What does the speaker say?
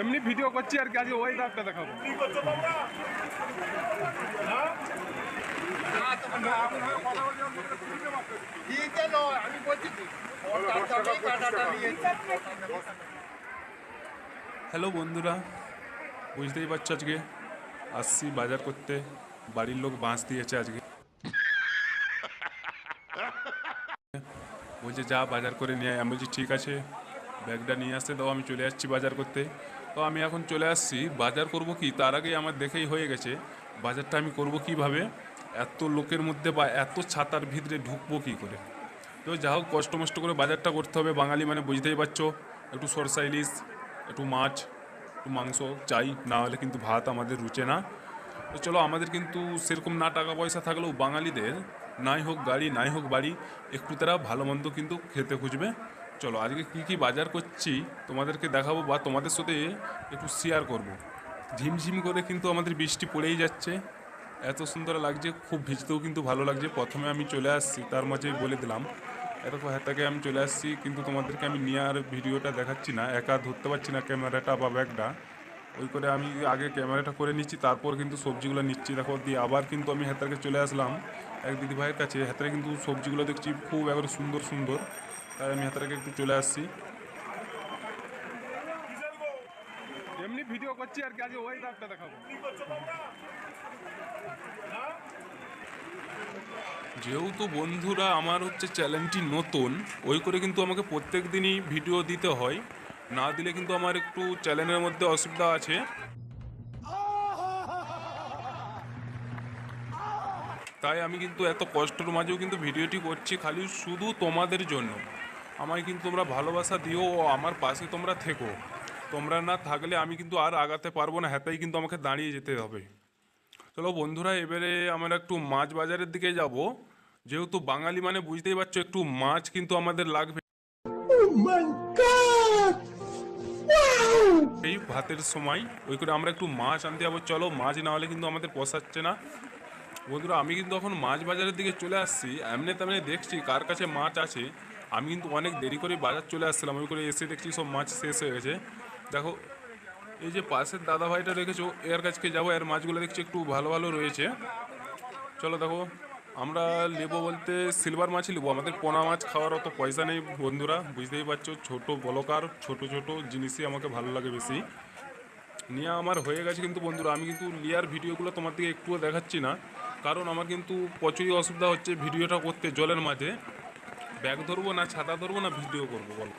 এমনি ভিডিও করছি আর কি, আজকে ওই দাগটা দেখাবো। হ্যালো বন্ধুরা। বুঝতেই পারছ আজকে? আসছি বাজার করতে। বাড়ির লোক বাঁশ দিয়েছে আজকে। বলছে, যা বাজার করে নিয়ে। আমি বলছি, ঠিক আছে। ব্যাগটা নিয়ে আসতে দাও, আমি চলে যাচ্ছি বাজার করতে। তো আমি এখন চলে আসছি। বাজার করব কি? তার আগেই আমার দেখেই হয়ে গেছে। বাজারটা আমি করব কীভাবে? এত লোকের মধ্যে বা এত ছাতার ভিতরে ঢুকবো কী করে? তো যা হোক, কষ্ট মষ্ট করে বাজারটা করতে হবে। বাঙালি মানে বুঝতেই পারছ, একটু সরষা ইলিশ, একটু মাছ, একটু মাংস, চাই, না হলে কিন্তু ভাত আমাদের রুচে না। তো চলো, আমাদের কিন্তু সেরকম না টাকা পয়সা থাকলেও বাঙালিদের, নাই হোক গাড়ি, নাই হোক বাড়ি, একটু তারা ভালো মন্দ কিন্তু খেতে খুঁজবে। চলো, আজকে কী কী বাজার করছি তোমাদেরকে দেখাবো বা তোমাদের সাথে একটু শেয়ার করব। ঝিমঝিম করে কিন্তু আমাদের বৃষ্টি পড়েই যাচ্ছে। এত সুন্দর লাগছে, খুব ভিজতেও কিন্তু ভালো লাগছে। প্রথমে আমি চলে আসছি, তার মাঝে বলে দিলাম। এরকম হাতাকে আমি চলে আসছি, কিন্তু তোমাদেরকে আমি নিয়ে আর ভিডিওটা দেখাচ্ছি না। একা ধরতে পারছি না ক্যামেরাটা বা ব্যাগটা। ওই করে আমি আগে ক্যামেরাটা করে নিচ্ছি, তারপর কিন্তু সবজিগুলো নিচ্ছি। দেখো, দিয়ে আবার কিন্তু আমি হেতারকে চলে আসলাম। এক দিদি ভাইয়ের কাছে হেতারে কিন্তু সবজিগুলো দেখছি, খুব একবারে সুন্দর সুন্দর। তাই আমি হেতারকে একটু চলে আসছি। এমনি ভিডিও করছি আর কি আজকে ওই দাগটা দেখাবো। যেহেতু বন্ধুরা আমার হচ্ছে চ্যানেলটি নতুন ওই করে কিন্তু আমাকে প্রত্যেক দিনই ভিডিও দিতে হয়। না দিলে কিন্তু আমার একটু চ্যানেলের মধ্যে অসুবিধা আছে। তাই আমি কিন্তু এত কষ্টের মাঝেও কিন্তু ভিডিওটি করছি খালি শুধু তোমাদের জন্য। আমায় কিন্তু তোমরা ভালোবাসা দিও ও আমার পাশে তোমরা থেকো। তোমরা না থাকলে আমি কিন্তু আর আগাতে পারব না হাতেই কিন্তু আমাকে দাঁড়িয়ে যেতে হবে। চলো বন্ধুরা এবারে আমরা একটু মাছ বাজারের দিকে যাব। যেহেতু বাঙালি মানে বুঝতেই পারছ একটু মাছ কিন্তু আমাদের লাগবে। এই ভাতের সময় ওই করে আমরা একটু মাছ আনতে যাব। চলো মাছ না হলে কিন্তু আমাদের পোষাচ্ছে না। বন্ধুরা আমি কিন্তু এখন মাছ বাজারের দিকে চলে আসছি। এমনি তেমনি দেখছি কার কাছে মাছ আছে। আমি কিন্তু অনেক দেরি করে বাজার চলে আসছিলাম। ওই করে এসে দেখছি সব মাছ শেষ হয়ে গেছে? দেখো, এই যে পাশের দাদা ভাইটা রেখেছো, এর কাছকে যাব, এর মাছগুলো দেখছি একটু ভালো ভালো রয়েছে। চলো দেখো, আমরা নেব বলতে সিলভার মাছই নেব। আমাদের পোনা মাছ খাওয়ার অত পয়সা নেই বন্ধুরা, বুঝতেই পারছ, ছোট বলকার, ছোট ছোট জিনিসই আমাকে ভালো লাগে বেশি। নিয়ে আমার হয়ে গেছে কিন্তু বন্ধুরা, আমি কিন্তু লিয়ার ভিডিওগুলো তোমার দিকে একটুও দেখাচ্ছি না, কারণ আমার কিন্তু প্রচুরই অসুবিধা হচ্ছে ভিডিওটা করতে জলের মাঝে। ব্যাগ ধরবো না ছাতা ধরবো না ভিডিও করব বলো।